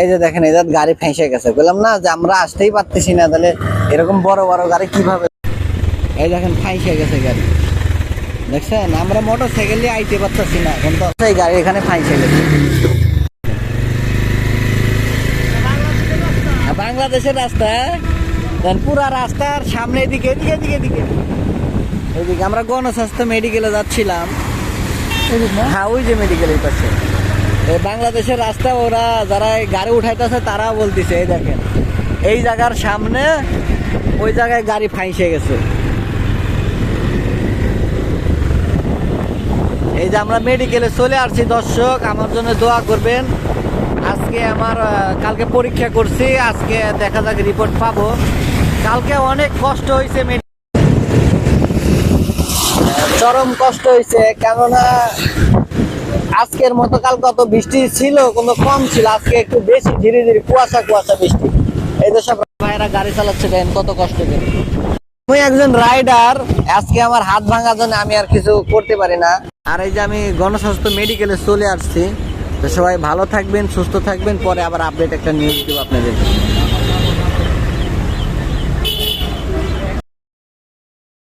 এই যে দেখেন এই গাড়ি ফেঁসে গেছে। বললাম না যে আমরা আসতেই পারতেছি না তাহলে এরকম বড় বড় গাড়ি কীভাবে? এই দেখেন ফাইসে গেছে গাড়ি। দেখছেন? আমরা মোটর সাইকেল আইতে পারতেছি না এখন তো এই গাড়ি এখানে ফাইসে গেছে। বাংলাদেশের রাস্তা পুরা রাস্তার সামনে এদিকে এদিকে এদিকে এদিকে। এদিকে আমরা গণস্বাস্থ্য মেডিকেলে যাচ্ছিলাম। হ্যাঁ ওই যে মেডিকেলের পাশে। এই বাংলাদেশের রাস্তা ওরা যারা গাড়ি উঠাইতেছে তারা বলতেছে, এই দেখেন। এই জায়গার সামনে ওই জায়গায় গাড়ি ফাইসে গেছে। এই যে আমরা মেডিকেলে চলে আসছি, দর্শক, আমার জন্য দোয়া করবেন। আজকে আমার কালকে পরীক্ষা করছি, আজকে দেখা যাক রিপোর্ট পাবো। কালকে অনেক কষ্ট হয়েছে চরম কষ্ট হয়েছে কেননা আজকের মতো কাল কত বৃষ্টি ছিল, কোনো কম ছিল, আজকে একটু বেশি, ধীরে ধীরে কুয়াশা কুয়াশা বৃষ্টি। এই যে সব ভাইয়েরা গাড়ি চালাচ্ছে, দেখেন কত কষ্ট করে। আমি একজন রাইডার, আজকে আমার হাত ভাঙার জন্য আমি আর কিছু করতে পারি না। আর এই যে আমি গণস্বাস্থ্য মেডিকেলে চলে আসছি, তো সবাই ভালো থাকবেন, সুস্থ থাকবেন, পরে আবার আপডেট একটা নিউজ দেবো আপনাদের।